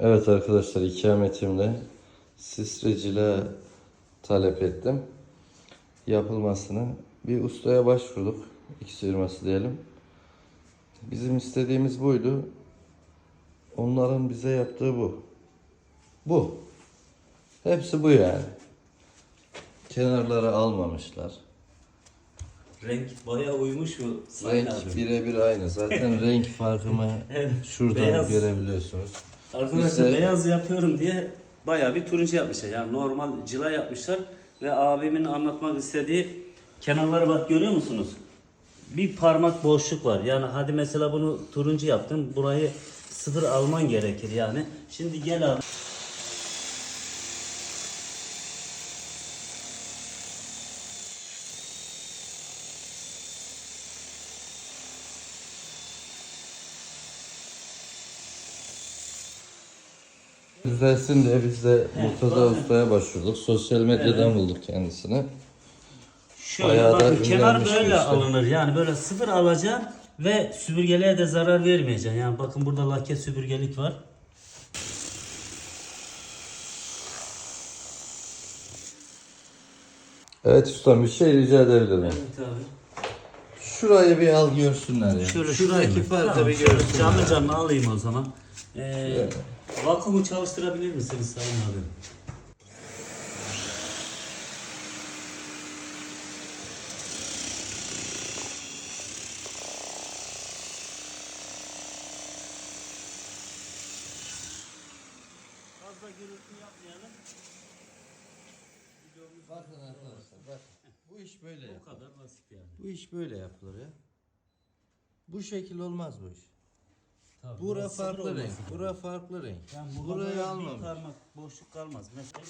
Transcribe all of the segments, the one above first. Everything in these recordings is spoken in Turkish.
Evet arkadaşlar ikametimde sisrecile talep ettim. Yapılmasını bir ustaya başvurduk. X firması diyelim. Bizim istediğimiz buydu. Onların bize yaptığı bu. Bu. Hepsi bu yani. Kenarları almamışlar. Renk bayağı uymuş mu Sayın Renk birebir aynı. Zaten renk farkımı şuradan beyaz. görebiliyorsunuz. Arkadaşlar İşte- beyaz yapıyorum diye bayağı bir turuncu yapmışlar. Yani normal cila yapmışlar ve abimin anlatmak istediği kenarları bak görüyor musunuz? Bir parmak boşluk var. Yani hadi mesela bunu turuncu yaptın. Burayı sıfır alman gerekir yani. Şimdi gel abi. Düzelsin diye biz de Murtaza. Usta'ya başvurduk. Sosyal medyadan bulduk kendisini. Şöyle Bayağı da bakın kenar ünlenmiş böyle şey. alınır. Yani böyle sıfır alacaksın ve süpürgeliğe de zarar vermeyeceksin. Yani bakın burada lake süpürgelik var. Evet ustam bir şey rica edebilirim. Evet abi. Şurayı bir al görsünler ya. Şöyle Şuradaki farkı bir görsünler. Canlı canlı alayım o zaman. Ee. Vakumu çalıştırabilir misiniz Sayın abi? Fazla gürültü yapmayalım. Bakın arkadaşlar bak. Bu iş böyle Bu yapılır. kadar basit yani. Bu iş böyle yapılır ya. Bu şekil olmaz bu iş. Tabii, Bura burası farklı renk. olması. Bura farklı renk. Yani burada Burayı böyle bir almamış. parmak boşluk kalmaz. Mesela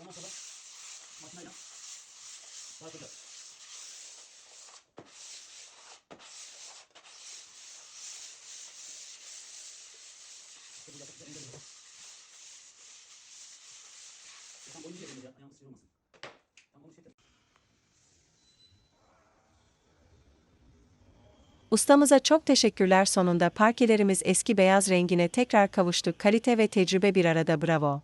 Ondan sonra makineyle dağıtacağız. Tam Ustamıza çok teşekkürler sonunda parkelerimiz eski beyaz rengine tekrar kavuştu. Kalite ve tecrübe bir arada bravo.